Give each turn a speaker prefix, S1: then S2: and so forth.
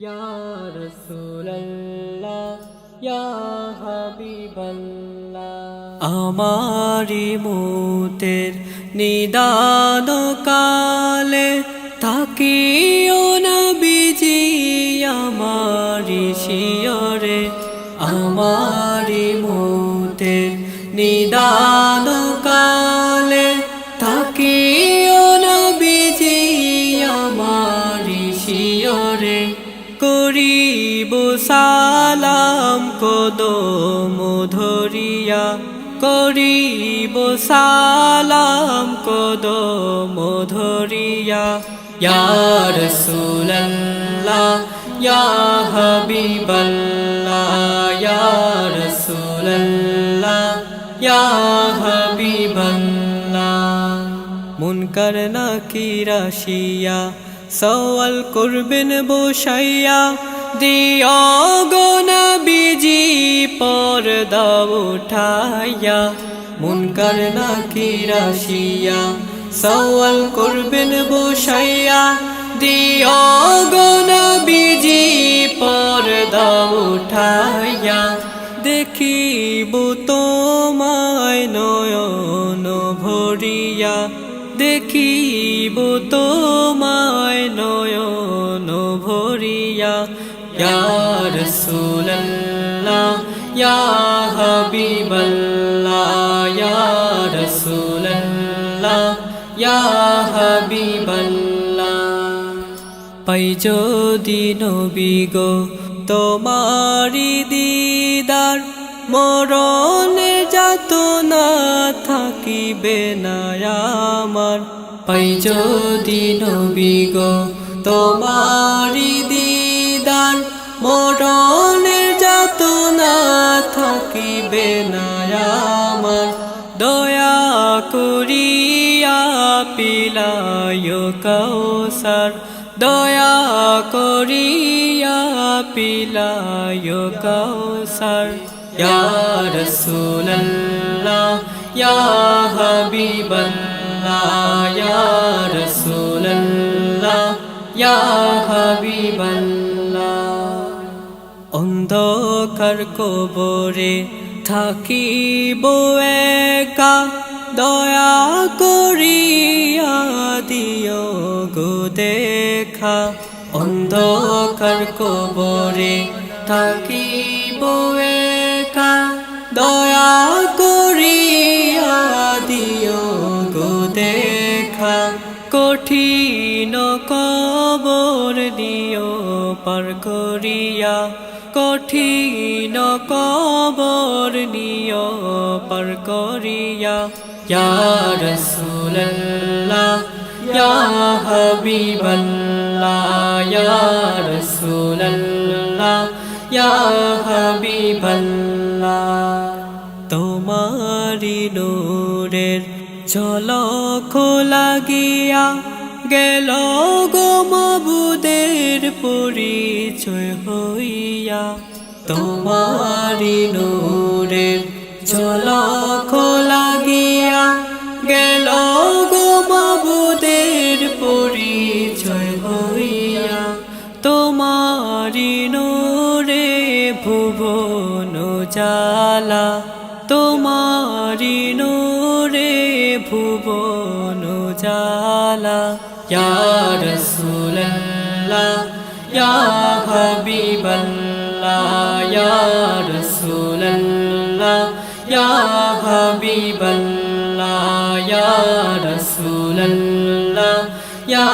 S1: ইয়া রাসূলুল্লাহ ইয়া হাবিবাল্লাহ আমারি মুতের নিদান কালে থাকিও নবীজি আমারি শিয়রে, আমারি মুতের নিদান সালাম কদম ধরিয়া করিব সালাম কদম ধরিয়া ইয়া রাসূলুল্লাহ, ইয়া হাবিবাল্লাহ, ইয়া রাসূলুল্লাহ, ইয়া হাবিবাল্লাহ। মুনকার নাকিরা শিয়া সওয়াল করবেন বসাইয়া দিও গো নবীজি, পর্দা উঠাইয়া মুনকার নাকিরা শিয়া সওয়াল করবেন বসাইয়া, দিও গো নবীজি, পর্দা উঠাইয়া, দেখিব তোমায় নয়ন ভরিয়া, দেখিব তোমায় নয়ন ভরিয়া ইয়া রাসূলুল্লাহ ইয়া হাবিবাল্লাহ ইয়া রাসূলুল্লাহ ইয়া হাবিবাল্লাহ পাই যদি নবী গো তোমারি দিদার মরণে যাত না থাকিবে না আমার। পাই যদি গো তোমারি দিদার মরণে যাত না থাকিবে না আমার। দয়া করিয়া পিলায় কৌসার দয়া করিয়া পিলায় কৌসার ইয়া রাসূলুল্লাহ, ইয়া হাবিবাল্লাহ, ইয়া রাসূলুল্লাহ, ইয়া হাবিবাল্লাহ। অন্ধকার কবরে থাকিব একা, দয়া করিয়া দিও গো দেখা। অন্ধকার কবরে থাকিব একা, দয়া করিয়া দিও গো দেখা। কঠিন কবর দিও পার করিয়া কঠিন কবর নিয় পার করিয়া। ইয়া রাসূলুল্লাহ, ইয়া হাবিবাল্লাহ ইয়া হাবিবাল্লাহ। তোমারি নূরের ঝলক লাগিয়া গেল গো মাবুদের পরিচয় হইয়া। তোমারি নূরের ঝলক লাগিয়া গেল গো মাবুদের পরিচয় হইয়া। তোমারি নূরে ভুবন জালা তোমারি নূরে ভুবন জালা ইয়া রাসূলুল্লাহ ইয়া হাবিবাল্লাহ ইয়া রাসূলুল্লাহ ইয়া হাবিবাল্লাহ ইয়া রাসূলুল্লাহ ইয়া